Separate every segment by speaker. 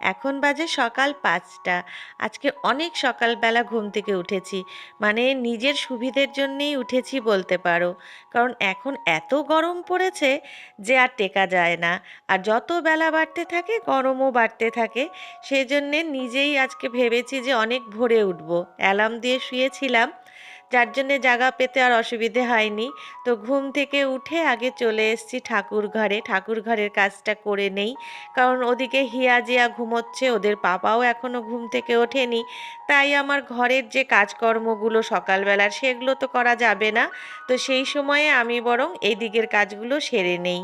Speaker 1: এখন বাজে সকাল পাঁচটা। আজকে অনেক সকালবেলা ঘুম থেকে উঠেছি। মানে নিজের সুবিধের জন্যেই উঠেছি বলতে পারো। কারণ এখন এত গরম পড়েছে যে আর টেকা যায় না। আর যত বেলা বাড়তে থাকে, গরমও বাড়তে থাকে। সেই জন্যে নিজেই আজকে ভেবেছি যে অনেক ভোরে উঠবো। অ্যালার্ম দিয়ে শুয়েছিলাম। যার জন্যে জায়গা পেতে আর অসুবিধে হয়নি। তো ঘুম থেকে উঠে আগে চলে এসেছি ঠাকুর ঘরে। ঠাকুর ঘরের কাজটা করে নেই। কারণ ওদিকে হিয়া জিয়া ঘুমোচ্ছে, ওদের পাপাও এখনও ঘুম থেকে ওঠেনি। তাই আমার ঘরের যে কাজকর্মগুলো সকালবেলার, সেগুলো তো করা যাবে না। তো সেই সময়ে আমি বরং এই দিকের কাজগুলো সেরে নেই।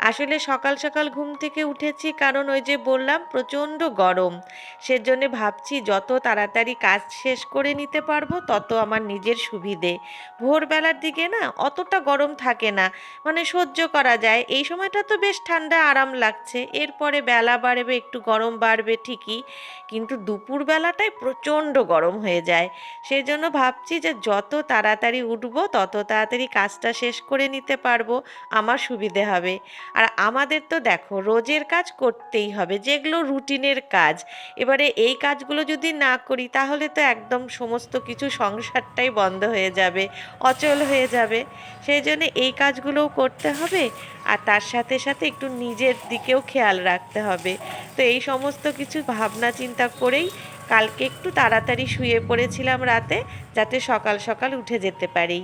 Speaker 1: আসলে সকাল সকাল ঘুম থেকে উঠেছি কারণ ওই যে বললাম, প্রচণ্ড গরম। সেজন্যে ভাবছি যত তাড়াতাড়ি কাজ শেষ করে নিতে পারব, তত আমার নিজের সুবিধে। ভোরবেলার দিকে না অতটা গরম থাকে না মানে সহ্য করা যায়। এই সময়টা তো বেশ ঠান্ডা, আরাম লাগছে। এরপরে বেলা বাড়বে, একটু গরম বাড়বে ঠিকই, কিন্তু দুপুর বেলাটাই প্রচণ্ড গরম হয়ে যায়। সেই জন্য ভাবছি যে যত তাড়াতাড়ি উঠবো, তত তাড়াতাড়ি কাজটা শেষ করে নিতে পারব, আমার সুবিধে হবে। আর আমাদের তো দেখো রোজের কাজ করতেই হবে, যেগুলো রুটিনের কাজ। এবারে এই কাজগুলো যদি না করি, তাহলে তো একদম সমস্ত কিছু সংসারটাই বন্ধ হয়ে যাবে, অচল হয়ে যাবে। সেই জন্য এই কাজগুলোও করতে হবে, আর তার সাথে সাথে একটু নিজের দিকেও খেয়াল রাখতে হবে। তো এই সমস্ত কিছু ভাবনা চিন্তা করেই কালকে একটু তাড়াতাড়ি শুয়ে পড়েছিলাম রাতে, যাতে সকাল সকাল উঠে যেতে পারি।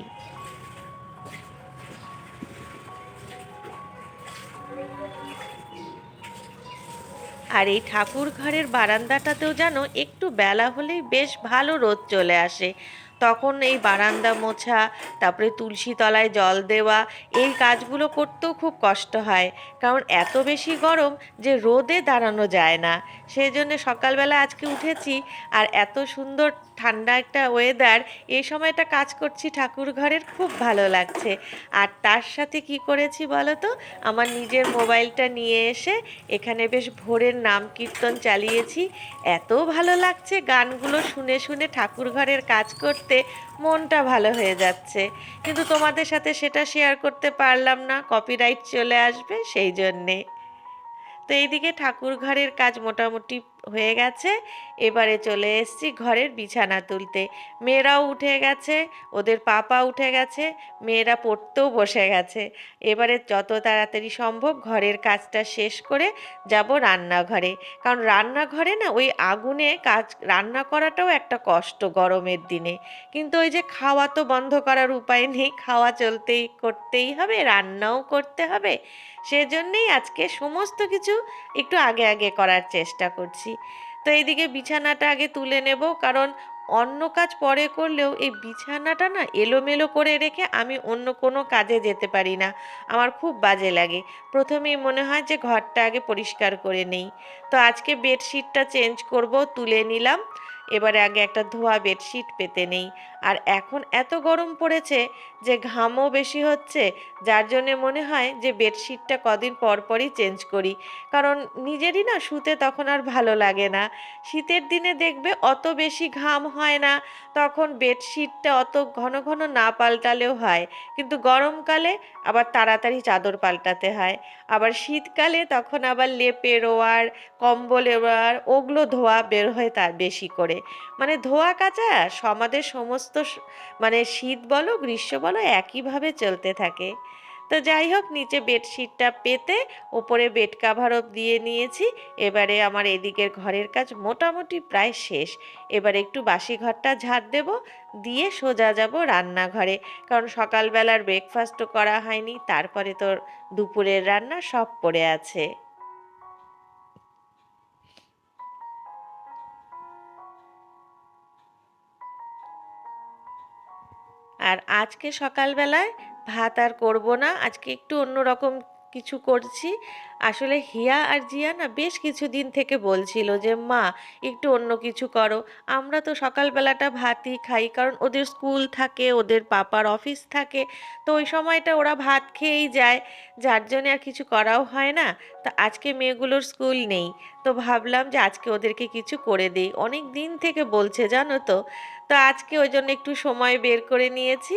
Speaker 1: আর এই ঠাকুর ঘরের বারান্দাটাতেও যেন একটু বেলা হলেই বেশ ভালো রোদ চলে আসে। তখন এই বারান্দা মোছা, তারপরে তুলসী তলায় জল দেওয়া, এই কাজগুলো করতেও খুব কষ্ট হয়। কারণ এত বেশি গরম যে রোদে দাঁড়ানো যায় না। সেই জন্য সকালবেলা আজকে উঠেছি আর এত সুন্দর ঠান্ডা একটা ওয়েদার এই সময়টা কাজ করছি ঠাকুর ঘরের, খুব ভালো লাগছে। আর তার সাথে কি করেছি বলো তো আমার নিজের মোবাইলটা নিয়ে এসে এখানে বেশ ভোরের নাম কীর্তন চালিয়েছি। এত ভালো লাগছে গানগুলো শুনে শুনে ঠাকুর ঘরের কাজ করতে মনটা ভালো হয়ে যাচ্ছে। কিন্তু তোমাদের সাথে সেটা শেয়ার করতে পারলাম না কপিরাইট চলে আসবে সেই জন্যে। তো এইদিকে ঠাকুর ঘরের কাজ মোটামুটি হয়ে গেছে। এবারে চলে এসেছি ঘরের বিছানা তুলতে। মেয়েরাও উঠে গেছে, ওদের পাপা উঠে গেছে, মেয়েরা পড়তেও বসে গেছে। এবারে যত তাড়াতাড়ি সম্ভব ঘরের কাজটা শেষ করে যাব রান্নাঘরে। কারণ রান্নাঘরে না ওই আগুনে কাজ, রান্না করাটাও একটা কষ্ট গরমের দিনে। কিন্তু ওই যে খাওয়া তো বন্ধ করার উপায় নেই, খাওয়া চলতেই, করতেই হবে, রান্নাও করতে হবে। সেজন্যেই আজকে সমস্ত কিছু একটু আগে আগে করার চেষ্টা করছি। তো এইদিকে বিছানাটা আগে তুলে নেব, কারণ অন্য কাজ পরে করলেও এই বিছানাটা না এলোমেলো করে রেখে আমি অন্য কোনো কাজে যেতে পারি না। আমার খুব বাজে লাগে। প্রথমেই মনে হয় যে ঘরটা আগে পরিষ্কার করে নেই। তো আজকে বেডশিটটা চেঞ্জ করব, তুলে নিলাম। এবারে আগে একটা ধোয়া বেডশিট পেতে নেই। আর এখন এত গরম পড়েছে যে ঘামও বেশি হচ্ছে, যার জন্যে মনে হয় যে বেডশিটটা কদিন পর পরই চেঞ্জ করি। কারণ নিজেরই না শুতে তখন আর ভালো লাগে না। শীতের দিনে দেখবে অত বেশি ঘাম হয় না, তখন বেডশিটটা অত ঘন ঘন না পাল্টালেও হয়। কিন্তু গরমকালে আবার তাড়াতাড়ি চাদর পাল্টাতে হয়। আবার শীতকালে তখন আবার লেপে রোয়ার, কম্বল এবার ওগুলো ধোয়া বের হয় তার বেশি করে। মানে ধোয়া কাচা সমাদের সমস্ত মানে শীত বলো, গ্রীষ্ম বলো, একইভাবে চলতে থাকে। তো যাই হোক, নিচে বেডশিটটা পেতে ওপরে বেড কাভারও দিয়ে নিয়েছি। এবারে আমার এদিকের ঘরের কাজ মোটামুটি প্রায় শেষ। এবার একটু বাসি ঘরটা ঝাড় দেব, দিয়ে সোজা যাব রান্নাঘরে। কারণ সকালবেলার ব্রেকফাস্টও করা হয়নি, তারপরে তোর দুপুরের রান্না সব পড়ে আছে। আর আজকে সকালবেলায় ভাত আর করব না, আজকে একটু অন্যরকম কিছু করছি। আসলে হিয়া আর জিয়া না বেশ কিছুদিন থেকে বলছিল যে, মা, একটু অন্য কিছু করো। আমরা তো সকালবেলাটা ভাতই খাই, কারণ ওদের স্কুল থাকে, ওদের পাপার অফিস থাকে, তো ওই সময়টা ওরা ভাত খেয়েই যায়। যার জন্য আর কিছু করাও হয় না। তো আজকে মেয়েগুলোর স্কুল নেই, তো ভাবলাম যে আজকে ওদেরকে কিছু করে দিই। অনেক দিন থেকে বলছে, জানো তো তো আজকে ওই জন্য একটু সময় বের করে নিয়েছি।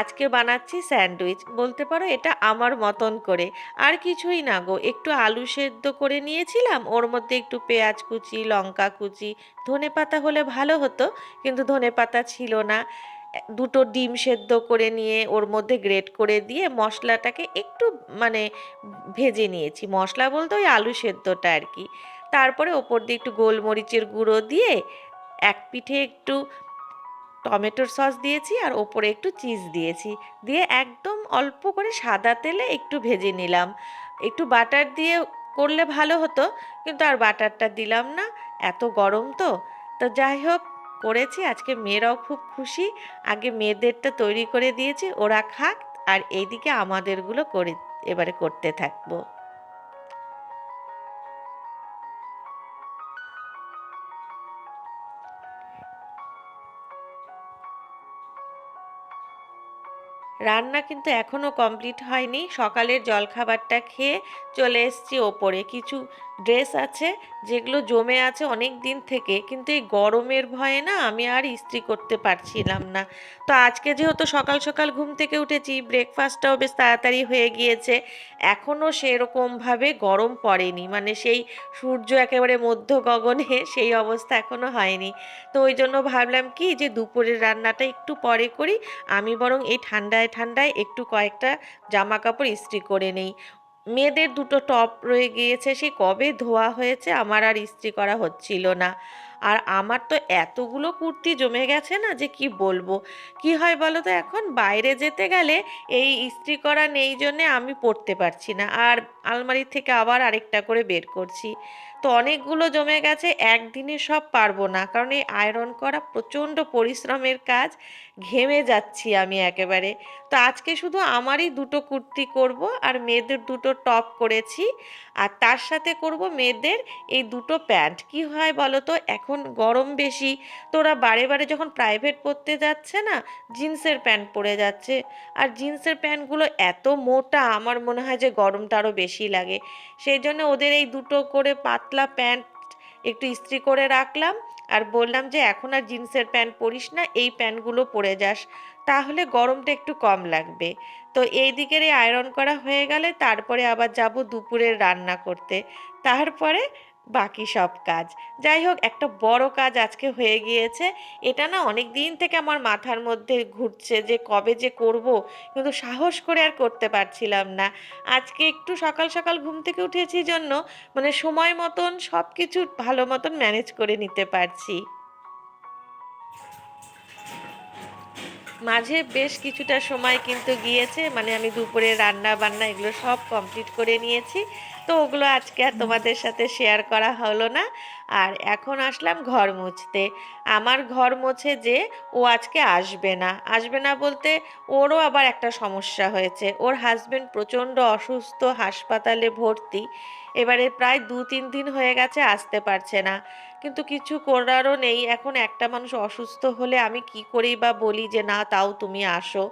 Speaker 1: আজকে বানাচ্ছি স্যান্ডউইচ। বলতে পারো এটা আমার মতন করে। আর কিছুই না গো, একটু আলু সেদ্ধ করে নিয়েছিলাম। ওর মধ্যে একটু পেঁয়াজ কুচি, লঙ্কা কুচি, ধনে পাতা হলে ভালো হতো, কিন্তু ধনে পাতা ছিল না। দুটো ডিম সেদ্ধ করে নিয়ে ওর মধ্যে গ্রেট করে দিয়ে মশলাটাকে একটু মানে ভেজে নিয়েছি। মশলা বলতে ওই আলু সেদ্ধটা আর কি। তারপরে ওপর দিয়ে একটু গোলমরিচের গুঁড়ো দিয়ে এক পিঠে একটু টমেটোর সস দিয়েছি আর ওপরে একটু চিজ দিয়েছি। দিয়ে একদম অল্প করে সাদা তেলে একটু ভেজে নিলাম। একটু বাটার দিয়ে করলে ভালো হতো, কিন্তু আর বাটারটা দিলাম না, এত গরম তো। তো যাই হোক, করেছি। আজকে মেয়েরাও খুব খুশি। আগে মেয়েদেরটা তৈরি করে দিয়েছি, ওরা খাক, আর এইদিকে আমাদেরগুলো করে, এবারে করতে থাকব। রান্না কিন্তু এখনও কমপ্লিট হয়নি। সকালের জলখাবারটা খেয়ে চলে এসছি ওপরে। কিছু ড্রেস আছে, যেগুলো জমে আছে অনেক দিন থেকে, কিন্তু এই গরমের ভয়ে না আমি আর ইস্ত্রি করতে পারছিলাম না। তো আজকে যেহেতু সকাল সকাল ঘুম থেকে উঠেছি ব্রেকফাস্টটাও বেশ তাড়াতাড়ি হয়ে গিয়েছে, এখনও সেরকমভাবে গরম পড়েনি। মানে সেই সূর্য একেবারে মধ্য গগনে সেই অবস্থা এখনও হয়নি। তো ওই জন্য ভাবলাম কি যে দুপুরের রান্নাটা একটু পরে করি, আমি বরং এই ঠান্ডায় ঠান্ডায় একটু কয়েকটা জামা কাপড় ইস্ত্রি করে নেই। মেয়েদের দুটো টপ রয়ে গিয়েছে, সে কবে ধোয়া হয়েছে আমার আর ইস্ত্রি করা হচ্ছিল না। আর আমার তো এতগুলো কুর্তি জমে গেছে না যে কি বলব? কি হয় বলো তো এখন বাইরে যেতে গেলে এই ইস্ত্রি করা নেই জন্যে আমি পড়তে পারছি না। আর আলমারি থেকে আবার আরেকটা করে বের করছি। তো অনেকগুলো জমে গেছে, একদিনে সব পারব না। কারণ এই আয়রন করা প্রচণ্ড পরিশ্রমের কাজ, ঘেমে যাচ্ছি আমি একেবারে। তো আজকে শুধু আমারই দুটো কুর্তি করব আর মেয়েদের দুটো টপ করেছি। আর তার সাথে করব মেয়েদের এই দুটো প্যান্ট। কি হয় বলো তো এখন গরম বেশি। তোরা বারে বারে যখন প্রাইভেট পরতে যাচ্ছে না, জিন্সের প্যান্ট পরে যাচ্ছে। আর জিন্সের প্যান্টগুলো এত মোটা, আমার মনে হয় যে গরমটা আরও বেশি লাগে। সেই জন্য ওদের এই দুটো করে পাতলা প্যান্ট একটু ইস্ত্রি করে রাখলাম। আর বললাম যে, এখন আর জিন্সের প্যান্ট পরিস না, এই প্যান্টগুলো পরে যাস। তাহলে গরমটা একটু কম লাগবে। তো এই দিকের আয়রন করা হয়ে গেলে তারপরে আবার যাব দুপুরের রান্না করতে। তারপরে বাকি সব কাজ। যাই হোক, একটা বড় কাজ আজকে হয়ে গিয়েছে। এটা না অনেক দিন থেকে আমার মাথার মধ্যে ঘুরছে যে কবে যে করব, কিন্তু সাহস করে আর করতে পারছিলাম না। আজকে একটু সকাল সকাল ঘুম থেকে উঠেছি জন্য মানে সময় মতন সব কিছু ভালো মতন ম্যানেজ করে নিতে পারছি। মাঝে বেশ কিছুটা সময় কিন্তু গিয়েছে মানে আমি দুপুরে রান্না বান্না এগুলো সব কমপ্লিট করে নিয়েছি। তো ওগুলো আজকে আর তোমাদের সাথে শেয়ার করা হলো না। আর এখন আসলাম ঘর মুছতে। আমার ঘর মুছে যে ও আজকে আসবে না। আসবে না বলতে ওরও আবার একটা সমস্যা হয়েছে। ওর হাজবেন্ড প্রচণ্ড অসুস্থ, হাসপাতালে ভর্তি। এবারে প্রায় দু তিন দিন হয়ে গেছে, আসতে পারছে না। কিন্তু কিছু করারও নেই। এখন একটা মানুষ অসুস্থ হলে আমি কি করেই বা বলি যে, না, তাও তুমি আসো।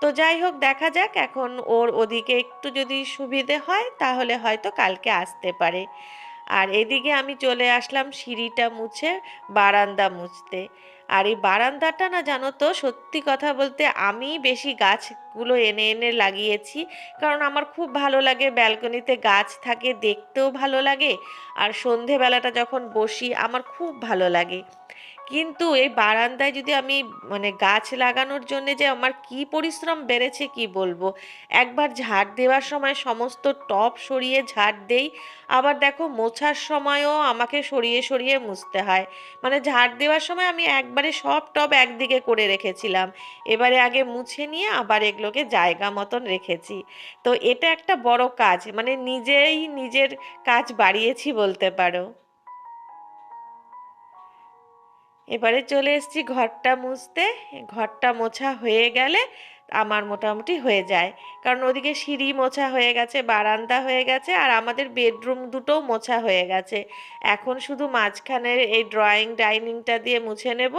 Speaker 1: তো যাই হোক, দেখা যাক। এখন ওর ওদিকে একটু যদি সুবিধে হয়, তাহলে হয়তো কালকে আসতে পারে। আর এদিকে আমি চলে আসলাম সিঁড়িটা মুছে বারান্দা মুছতে। আর এই বারান্দাটা না জানো তো, সত্যি কথা বলতে আমি বেশি গাছগুলো এনে এনে লাগিয়েছি, কারণ আমার খুব ভালো লাগে, ব্যালকনিতে গাছ থাকে দেখতেও ভালো লাগে, আর সন্ধেবেলাটা যখন বসি আমার খুব ভালো লাগে। কিন্তু এই বারান্দায় যদি আমি মানে গাছ লাগানোর জন্য যে আমার কি পরিশ্রম বেড়েছে কি বলব? একবার ঝাড় দেওয়ার সময় সমস্ত টব সরিয়ে ঝাড় দেই, আবার দেখো মোছার সময়ও আমাকে সরিয়ে সরিয়ে মুছতে হয়। মানে ঝাড় দেওয়ার সময় আমি একবারে সব টব একদিকে করে রেখেছিলাম। এবারে আগে মুছে নিয়ে আবার এগুলোকে জায়গা মতন রেখেছি। তো এটা একটা বড় কাজ মানে নিজেই নিজের কাজ বাড়িয়েছি বলতে পারো। এবারে চলে এসেছি ঘরটা মুছতে। ঘরটা মোছা হয়ে গেলে আমার মোটামুটি হয়ে যায়। কারণ ওদিকে সিঁড়ি মোছা হয়ে গেছে, বারান্দা হয়ে গেছে আর আমাদের বেডরুম দুটোও মোছা হয়ে গেছে। এখন শুধু মাঝখানের এই ড্রয়িং, ডাইনিংটা দিয়ে মুছে নেব,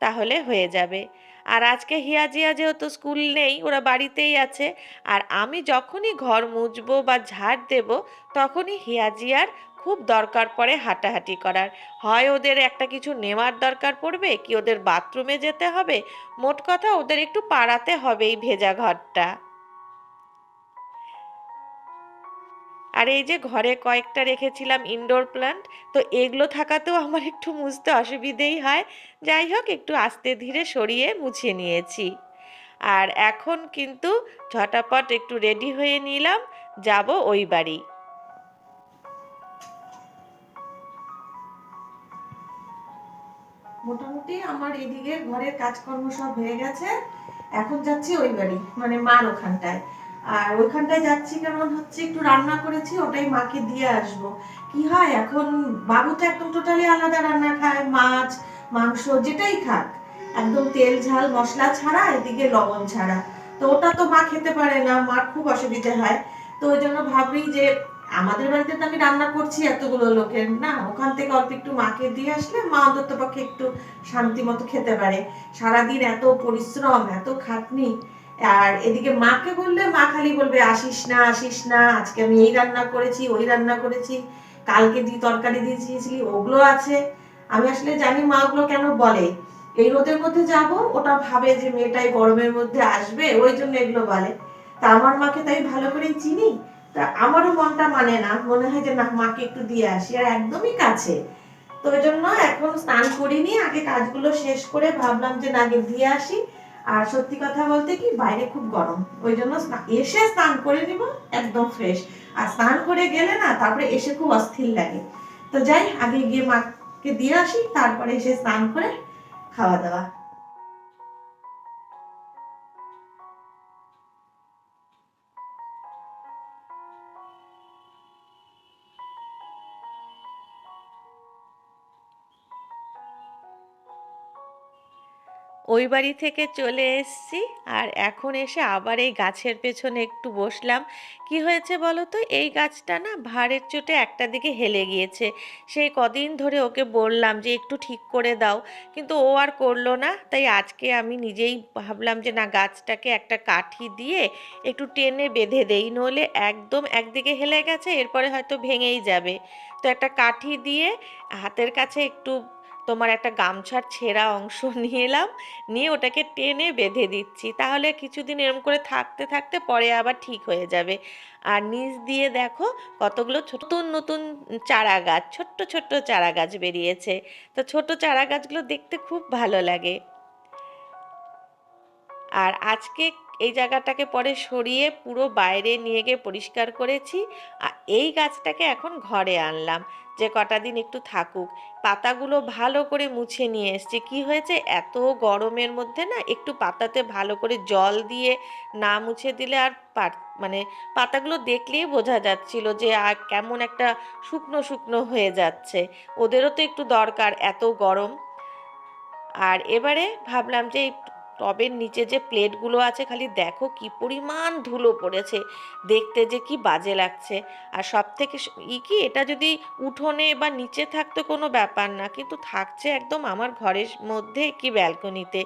Speaker 1: তাহলে হয়ে যাবে। আর আজকে হিয়াজিয়া যেহেতু স্কুল নেই, ওরা বাড়িতেই আছে। আর আমি যখনই ঘর মুছবো বা ঝাড় দেব, তখনই হিয়াজিয়ার খুব দরকার পড়ে হাঁটাহাঁটি করার। হয় ওদের একটা কিছু নেওয়ার দরকার পড়বে, কি ওদের বাথরুমে যেতে হবে? মোট কথা ওদের একটু পাড়াতে হবে এই ভেজা ঘরটা। আর এই যে ঘরে কয়েকটা রেখেছিলাম ইনডোর প্ল্যান্ট তো এগুলো থাকাতেও আমার একটু মুছতে অসুবিধেই হয়। যাই হোক, একটু আস্তে ধীরে সরিয়ে মুছে নিয়েছি। আর এখন কিন্তু ঝটাপট একটু রেডি হয়ে নিলাম, যাব ওই বাড়ি।
Speaker 2: মোটামুটি আমার এদিকে ঘরের কাজকর্ম সব হয়ে গেছে। এখন যাচ্ছি ওই বাড়ি মানে মার ওখানটায়। আর ওইখানটায় যাচ্ছি কারণ হচ্ছে একটু রান্না করেছি, ওটাই মাকে দিয়ে আসব। কি হয়, এখন বাবু তো একদম টোটালি আলাদা রান্না খায়, মাছ, মাংস, যেটাই খাক। একদম তেল, ঝাল, মশলা ছাড়া, এদিকে লবণ ছাড়া। তো ওটা তো মা খেতে পারে না, মার খুব অসুবিধে হয়। তো ওই জন্য ভাবি যে আমাদের বাড়িতে তো আমি রান্না করছি এতগুলো লোকের, না? ওখান থেকে অল্প একটু মাকে দিয়ে আসলে মা অন্তত পক্ষে একটু শান্তি মতো খেতে পারে। সারাদিন এত পরিশ্রম, এত খাটনি। আর এদিকে মাকে বললে মা খালি বলবে, আসিস না আসিস না, আজকে আমি এই রান্না করেছি, ওই রান্না করেছি, কালকে দি, তরকারি দিয়েছিলি, ওগুলো আছে। আমি আসলে জানি মা ওগুলো কেন বলে। এই রোদের মধ্যে যাব, ওটা ভাবে যে মেয়েটাই গরমের মধ্যে আসবে, ওই জন্য এগুলো বলে। তা আমার মাকে তাই ভালো করেই চিনি। তা আমারও মনটা মানে না, মনে হয় যে না, মাকে একটু দিয়ে আসি, আর একদমই কাছে। তো ওই জন্য এখন স্নান করিনি, আগে কাজগুলো শেষ করে ভাবলাম যে না, আগে দিয়ে আসি। আর সত্যি কথা বলতে কি, বাইরে খুব গরম। ওই জন্য এসে স্নান করে নিব, একদম ফ্রেশ আর স্নান করে গেলে না, তারপরে এসে খুব অস্থির লাগে। তো যাই, আগে গিয়ে মাকে দিয়ে আসি, তারপরে এসে স্নান করে খাওয়া দাওয়া।
Speaker 1: ওই বাড়ি থেকে চলে এসেছি আর এখন এসে আবার এই গাছের পেছনে একটু বসলাম। কি হয়েছে বলো তো? এই গাছটা না ভারের চোটে একটা দিকে হেলে গিয়েছে। সেই কদিন ধরে ওকে বললাম যে একটু ঠিক করে দাও, কিন্তু ও আর করল না। তাই আজকে আমি নিজেই ভাবলাম যে না, গাছটাকে একটা কাঠি দিয়ে একটু টেনে বেঁধে দেই, নইলে একদম একদিকে হেলে গেছে, এরপরে হয়তো ভেঙেই যাবে। তো একটা কাঠি দিয়ে হাতের কাছে একটু তোমার একটা গামছার ছেঁড়া অংশ নিয়ে এলাম, নিয়ে ওটাকে টেনে বেঁধে দিচ্ছি। তাহলে কিছুদিন এরম করে থাকতে থাকতে পরে আবার ঠিক হয়ে যাবে। আর নিচ দিয়ে দেখো কতগুলো নতুন নতুন চারা গাছ ছোট্ট ছোট্ট চারা গাছ বেরিয়েছে। তো ছোট চারা গাছগুলো দেখতে খুব ভালো লাগে। আর আজকে এই জায়গাটাকে পরে সরিয়ে পুরো বাইরে নিয়ে গিয়ে পরিষ্কার করেছি আর এই গাছটাকে এখন ঘরে আনলাম। যে কটা দিন একটু থাকুক। পাতাগুলো ভালো করে মুছে নিয়ে এসছি। কি হয়েছে? এত গরমের মধ্যে না একটু পাতাতে ভালো করে জল দিয়ে না মুছে দিলে আর পার- মানে পাতাগুলো দেখলেই বোঝা যাচ্ছিল যে আর কেমন একটা শুকনো শুকনো হয়ে যাচ্ছে। ওদেরও তো একটু দরকার এত গরম। আর এবারে ভাবলাম যে টবের নিচে যে প্লেটগুলো আছে, খালি দেখো কি পরিমাণ ধুলো পড়েছে। দেখতে যে কি বাজে লাগছে। আর সব থেকে ই কি, এটা যদি উঠোনে বা নিচে থাকতো কোনো ব্যাপার না, কিন্তু থাকছে একদম আমার ঘরের মধ্যে কি ব্যালকনিতে।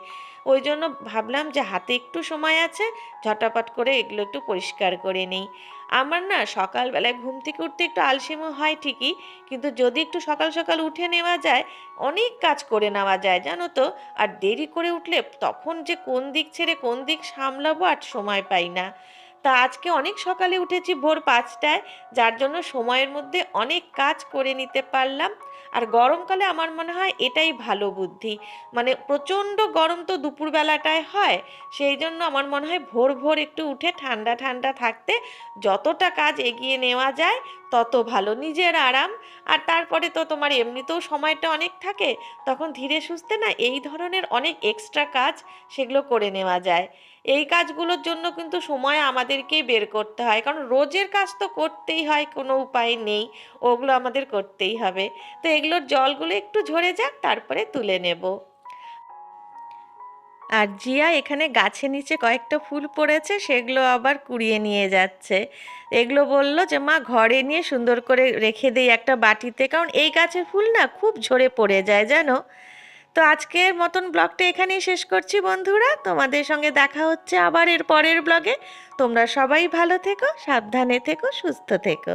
Speaker 1: ওই জন্য ভাবলাম যে হাতে একটু সময় আছে, ঝটাপট করে এগুলো একটু পরিষ্কার করে নিই। আমার না সকালবেলায় ঘুম থেকে উঠতে একটু আলসেমো হয় ঠিকই, কিন্তু যদি একটু সকাল সকাল উঠে নেওয়া যায়, অনেক কাজ করে নেওয়া যায়, জানো তো? আর দেরি করে উঠলে তখন যে কোন দিক ছেড়ে কোন দিক সামলাবো আর সময় পাই না। তা আজকে অনেক সকালে উঠেছি ভোর পাঁচটায়, যার জন্য সময়ের মধ্যে অনেক কাজ করে নিতে পারলাম। আর গরমকালে আমার মনে হয় এটাই ভালো বুদ্ধি। মানে প্রচণ্ড গরম তো দুপুরবেলাটায় হয় সেই জন্য আমার মনে হয় ভোর ভোর একটু উঠে ঠান্ডা ঠান্ডা থাকতে যতটা কাজ এগিয়ে নেওয়া যায়, তত ভালো। নিজের আরাম। আর তারপরে তো তোমার এমনিতেও সময়টা অনেক থাকে, তখন ধীরে সুস্থে না এই ধরনের অনেক এক্সট্রা কাজ সেগুলো করে নেওয়া যায়। এই কাজগুলোর জন্য কিন্তু সময় আমাদেরকেই বের করতে হয়। কারণ রোজের কাজ তো করতেই হয়, কোনো উপায় নেই। ওগুলো আমাদের করতেই হবে। তো এগুলোর জলগুলো একটু ঝরে যাক, তারপরে তুলে নেব। আর জিয়া এখানে গাছের নিচে কয়েকটা ফুল পড়েছে, সেগুলো আবার কুড়িয়ে নিয়ে যাচ্ছে। এগুলো বলল যে, মা, ঘরে নিয়ে সুন্দর করে রেখে দেই একটা বাটিতে। কারণ এই গাছের ফুল না খুব ঝরে পড়ে যায়, জানো? তো আজকের মতন ব্লগটা এখানেই শেষ করছি বন্ধুরা। তোমাদের সঙ্গে দেখা হচ্ছে আবার এর পরের ব্লগে। তোমরা সবাই ভালো থেকো, সাবধানে থেকো, সুস্থ থেকো।